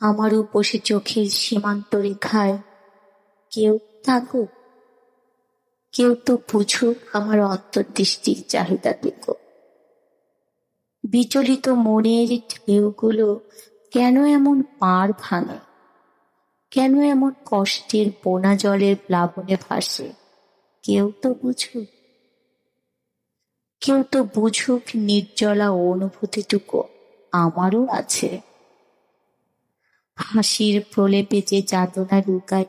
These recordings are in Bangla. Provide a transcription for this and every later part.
আমার উপসে চোখের সীমান্ত রেখায় কেউ থাকুক, কেউ তো বুঝুক আমার অন্তর্দৃষ্টির চাহিদা চাহিদাটুকু বিচলিত মনের ঢেউগুলো কেন এমন পাড় ভাঙে? কেন এমন কষ্টের বোনা জলের প্লাবনে ভাসে? কেউ তো বুঝুক, কেউ তো বুঝুক নির্জলা অনুভূতিটুকু আমারও আছে। হাসির প্রলেপে যে যাতনা লুকায়।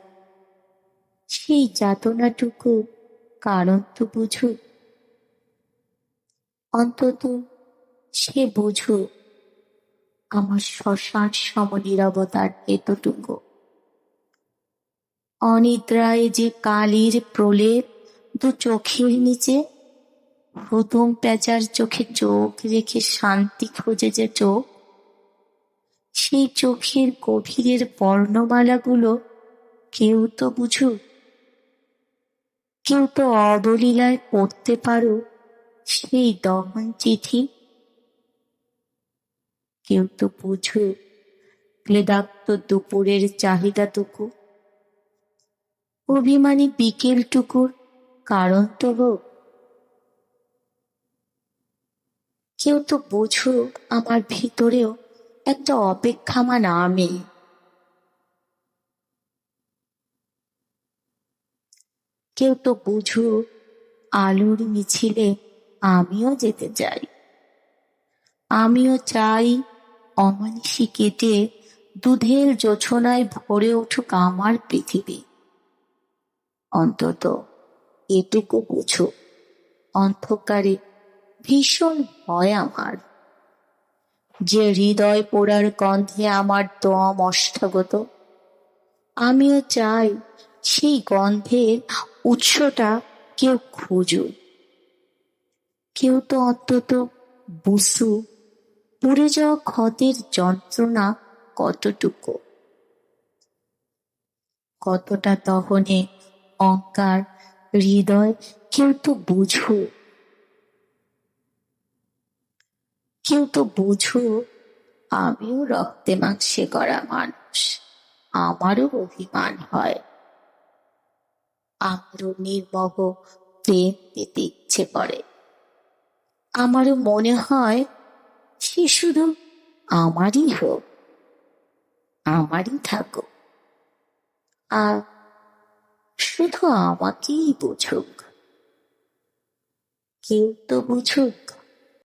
সেই যাতনাটুকু কারণ তো বুঝুক অন্তত সে বুঝুক আমার শ্মশান সম নিরবতার এতটুকু। অনিদ্রায় যে কালির প্রলেপ দু চোখের নিচে হুতুম পেঁচার চোখে চোখ রেখে শান্তি খোঁজে যে চোখ সেই চোখের গভীরের বর্ণমালাগুলো কেউ তো বুঝুক কেউ তো অবলীলায় পড়তে পারো সেই দহন চিঠি? কেউ তো বুঝুক ক্লেদাক্ত দুপুরের চাহিদাটুকু? অভিমানী বিকেলটুকুর কারণ তো হোক কেউ তো বুঝুক আমার ভিতরেও একটা অপেক্ষামান আমি। কেউ তো বুঝুক আলোর মিছিলে আমিও যেতে চাই। আমিও চাই অমানিসি কেটে দুধের যোছনায় ভরে উঠুক আমার পৃথিবী। অন্তত এটুকু বুঝো, অন্ধকারে ভীষণ ভয় আমার। যে হৃদয় পোড়ার গন্ধে আমার দম অষ্টাগত। আমিও চাই সেই গন্ধের উৎসটা কেউ খুঁজুক। কেউ তো অন্তত বুসু পুড়ে যাওয়া ক্ষতের যন্ত্রণা কতটুকু। কতটা তহনে অঙ্কার হৃদয় কেউ তো বুঝু কেউ তো বুঝু, আমিও রক্তে মাংসে করা মানুষ। আমারও অভিমান হয়। আমারও নির্মহ প্রেম পেতে ইচ্ছে করে। আমারও মনে হয় সে শুধু আমারই হোক, আমারই থাকুক। আর শুধু আমাকেই বুঝুক। কেউ তো বুঝুক।